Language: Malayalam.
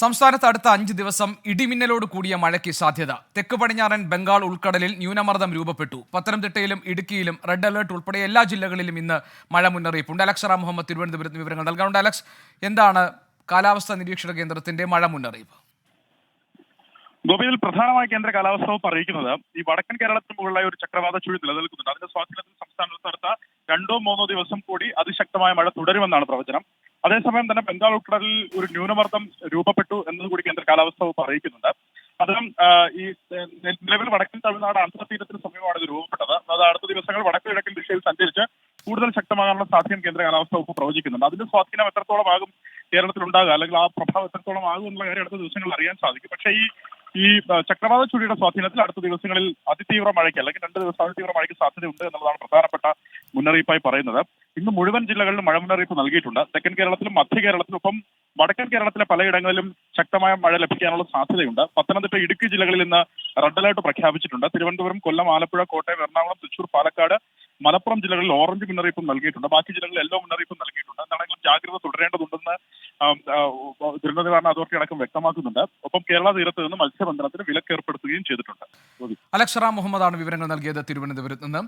സംസ്ഥാനത്ത് അടുത്ത അഞ്ച് ദിവസം ഇടിമിന്നലോട് കൂടിയ മഴയ്ക്ക് സാധ്യത. തെക്ക് പടിഞ്ഞാറൻ ബംഗാൾ ഉൾക്കടലിൽ ന്യൂനമർദ്ദം രൂപപ്പെട്ടു. പത്തനംതിട്ടയിലും ഇടുക്കിയിലും റെഡ് അലർട്ട് ഉൾപ്പെടെ എല്ലാ ജില്ലകളിലും ഇന്ന് മഴ മുന്നറിയിപ്പുണ്ട്. അലക്സ് റാം മുഹമ്മദ് തിരുവനന്തപുരത്ത് വിവരങ്ങൾ നൽകാറുണ്ട് അലക്സ് എന്താണ് കാലാവസ്ഥാ നിരീക്ഷണ കേന്ദ്രത്തിന്റെ മഴ മുന്നറിയിപ്പ്? ഗോപിയിൽ പ്രധാനമായി കേന്ദ്ര കാലാവസ്ഥ വകുപ്പ് അറിയിക്കുന്നത് ഈ വടക്കൻ കേരളത്തിന് മുകളിലെ ഒരു ചക്രവാത ചുഴി നിലനിൽക്കുന്നുണ്ട്. അതിന്റെ സ്വാധീനത്തിൽ സംസ്ഥാനത്ത് അടുത്ത രണ്ടോ മൂന്നോ ദിവസം കൂടി അതിശക്തമായ മഴ തുടരുമെന്നാണ് പ്രവചനം. അതേസമയം തന്നെ ബംഗാൾ ഉൾക്കടലിൽ ഒരു ന്യൂനമർദ്ദം രൂപപ്പെട്ടു എന്നത് കൂടി കേന്ദ്ര കാലാവസ്ഥ വകുപ്പ് അറിയിക്കുന്നുണ്ട്. അതും ഈ നിലവിൽ വടക്കൻ തമിഴ്നാട് അന്തർതീരത്തിന് സമീപമാണ് ഇത് രൂപപ്പെട്ടത്. അത് അടുത്ത ദിവസങ്ങൾ വടക്കു കിഴക്കൻ ദിശയിൽ സഞ്ചരിച്ച് കൂടുതൽ ശക്തമാകാനുള്ള സാധ്യത കേന്ദ്ര കാലാവസ്ഥ വകുപ്പ് പ്രവചിക്കുന്നുണ്ട്. അതിന്റെ സ്വാധീനം എത്രത്തോളം ആകും കേരളത്തിൽ ഉണ്ടാകുക അല്ലെങ്കിൽ ആ പ്രഭാവം എത്രത്തോളം ആകും എന്നുള്ള കാര്യം അടുത്ത ദിവസങ്ങളിൽ അറിയാൻ സാധിക്കും. പക്ഷേ ഈ ഈ ചക്രവാത ചുഴിയുടെ സ്വാധീനത്തിൽ അടുത്ത ദിവസങ്ങളിൽ അതിതീവ്ര മഴയ്ക്ക് അല്ലെങ്കിൽ രണ്ട് ദിവസം അതിതീവ്ര മഴയ്ക്ക് സാധ്യതയുണ്ട് എന്നുള്ളതാണ് പ്രധാനപ്പെട്ട മുന്നറിയിപ്പായി പറയുന്നത്. ഇന്ന് മുഴുവൻ ജില്ലകളിലും മഴ മുന്നറിയിപ്പ് നൽകിയിട്ടുണ്ട്. തെക്കൻ കേരളത്തിലും മധ്യ കേരളത്തിലും ഒപ്പം വടക്കൻ കേരളത്തിലെ പലയിടങ്ങളിലും ശക്തമായ മഴ ലഭിക്കാനുള്ള സാധ്യതയുണ്ട്. പത്തനംതിട്ട ഇടുക്കി ജില്ലകളിൽ ഇന്ന് റെഡ് അലർട്ട് പ്രഖ്യാപിച്ചിട്ടുണ്ട്. തിരുവനന്തപുരം കൊല്ലം ആലപ്പുഴ കോട്ടയം എറണാകുളം തൃശൂർ പാലക്കാട് മലപ്പുറം ജില്ലകളിൽ ഓറഞ്ച് മുന്നറിയിപ്പും നൽകിയിട്ടുണ്ട്. ബാക്കി ജില്ലകളിൽ യെല്ലോ മുന്നറിയിപ്പും നൽകിയിട്ടുണ്ട്. എന്താണെങ്കിലും ജാഗ്രത തുടരേണ്ടതുണ്ടെന്ന് ദുരന്ത നിവാരണ അതോറിറ്റി അടക്കം വ്യക്തമാക്കുന്നുണ്ട്. ഒപ്പം കേരള തീരത്ത് നിന്ന് മത്സ്യബന്ധനത്തിന് വിലക്കേർപ്പെടുത്തുകയും ചെയ്തിട്ടുണ്ട്. അലക്ഷറ മുഹമ്മദാണ് വിവരങ്ങൾ നൽകിയത് തിരുവനന്തപുരത്ത് നിന്ന്.